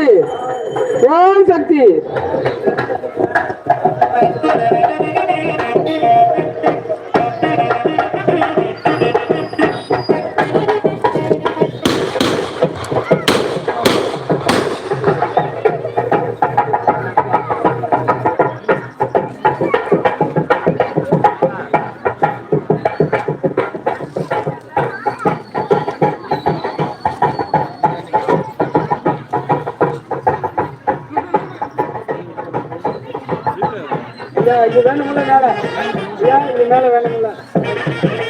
சக்தி. ஓம் சக்தி? இது வேணுமில்ல மேல? ஐயா இது மேல வேணுமில்ல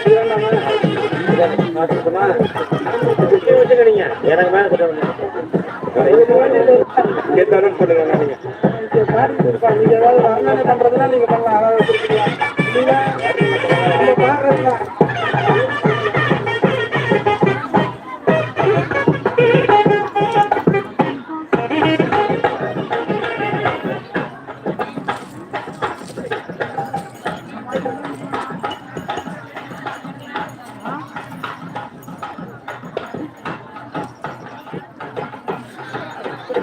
இது வேண்டாமா? மாட்டுக்குமா வச்சுக்கிறீங்க எனக்கு மேல கேட்டாலும் சொல்லுங்க நீங்க. நீங்க. ஏதாவது அண்ணனை பண்றதுன்னா நீங்க பண்ணலாம். அதாவது வச்சிருக்கீங்க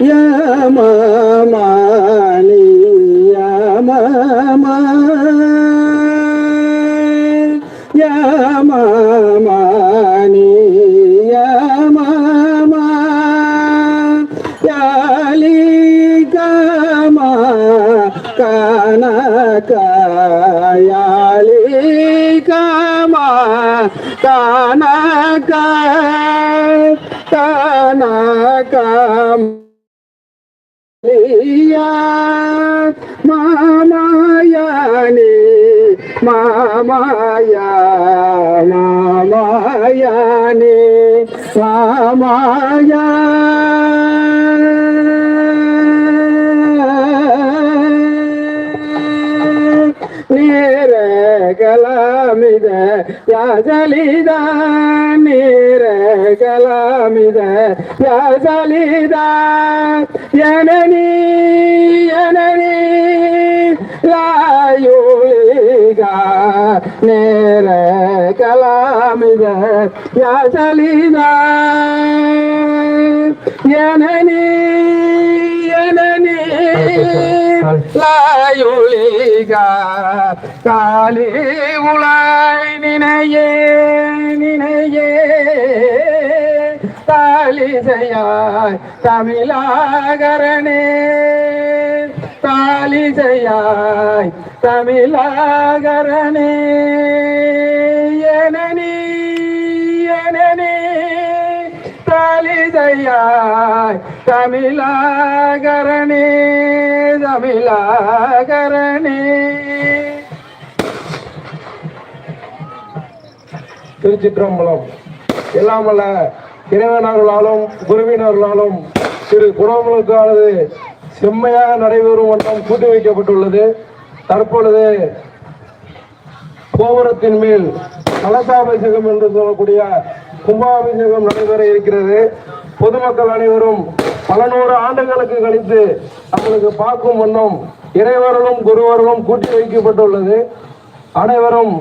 యమమాని యమమా యమమాని యమమా యాలికమా కనకయాలికమా కనక కనకమా கமா கனக யாலி கமா மாமாயா மாமாயானி மாமாயா. நீரகலாமித நேர கலாமித யாஜலித எனனி எனனி லாயுலிகா நேரகலாமித யாசலிதா. எனனி எனனி லாயுலிகா காலி உலாய் நினையே நினையே. தாலிசையாய் தமிழாகரணே. தாலிசையாய் தமிழாகரணே. எனனி எனனி. தாலிசையாய் தமிழாகரணே தமிழாகரணே. திருச்சிற்றம்பலம். எல்லாம் வல்ல இறைவனர்களாலும் குருவினர்களாலும் திரு குடமுழுக்கானது செம்மையாக நடைபெறும் வண்ணம் கூட்டி வைக்கப்பட்டுள்ளது. தற்பொழுது கோபுரத்தின் மேல் கலசாபிஷேகம் என்று சொல்லக்கூடிய கும்பாபிஷேகம் நடைபெற இருக்கிறது. பொதுமக்கள் அனைவரும் பல நூறு ஆண்டுகளுக்கு கழித்து நம்மளுக்கு பார்க்கும் வண்ணம் இறைவர்களும் குருவர்களும் கூட்டி வைக்கப்பட்டுள்ளது. அனைவரும்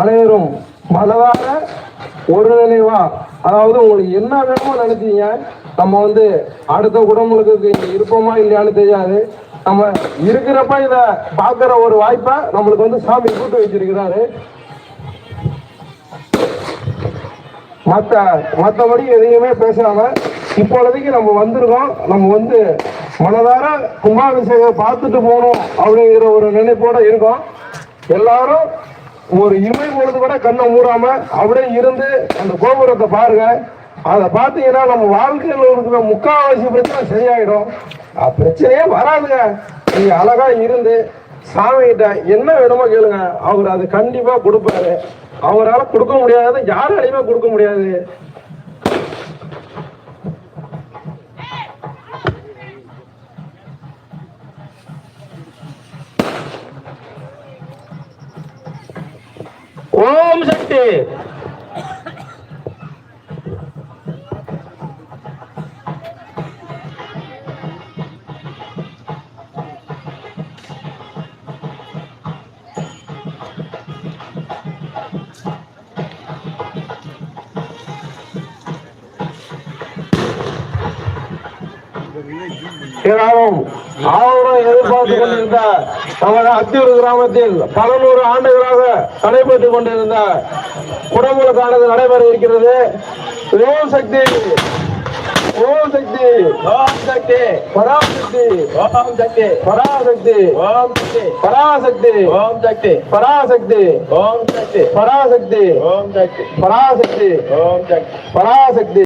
அனைவரும் மனதார ஒரு நினைவா அதாவது உங்களுக்கு என்ன வேணுமோ நினைச்சீங்க நம்ம வந்து அடுத்த குடும்பங்களுக்கு இருப்போமா இல்லையான்னு தெரியாது. நம்ம இருக்கிறப்ப இத பாக்குற ஒரு வாய்ப்பை நம்மளுக்கு வந்து சாமி கூட்டு வச்சிருக்கிறாரு. மத்த மற்றபடி எதையுமே பேசாம இப்பொழுதைக்கு நம்ம வந்திருக்கோம். நம்ம வந்து மனதார கும்பாபிஷேகம் பார்த்துட்டு போகணும் அப்படிங்கிற ஒரு நினைப்போட இருக்கோம். எல்லாரும் ஒரு இமை பொழுது கூட கண்ணை மூடாம அப்படியே இருந்து அந்த கோபுரத்தை பாருங்க. அதை பார்த்தீங்கன்னா நம்ம வாழ்க்கையில் இருக்கிற முக்காவாசி பிரச்சனை சரியாயிடும். பிரச்சனையே வராதுங்க. நீங்க அழகா இருந்து சாமிகிட்ட என்ன வேணுமோ கேளுங்க. அவர் அது கண்டிப்பா கொடுப்பாரு. அவரால் கொடுக்க முடியாது யாராலையுமே கொடுக்க முடியாது. சக்தி ஏராளம் ஆவரம் எதிர்பார்த்து கொண்டிருந்த நமது அத்தியூர் கிராமத்தில் பல நூறு ஆண்டுகளாக நடைபெற்றுக் கொண்டிருந்த குடமுழுக்கானது நடைபெற இருக்கிறது. ஓம் சக்தி. ஓம் சக்தி. ஓம் சக்தி. பராசக்தி. ஓம் சக்தி. பராசக்தி. ஓம் சக்தி. பராசக்தி. ஓம் சக்தி. பராசக்தி. ஓம் சக்தி. பராசக்தி. ஓம் சக்தி. பராசக்தி. ஓம் சக்தி. பராசக்தி.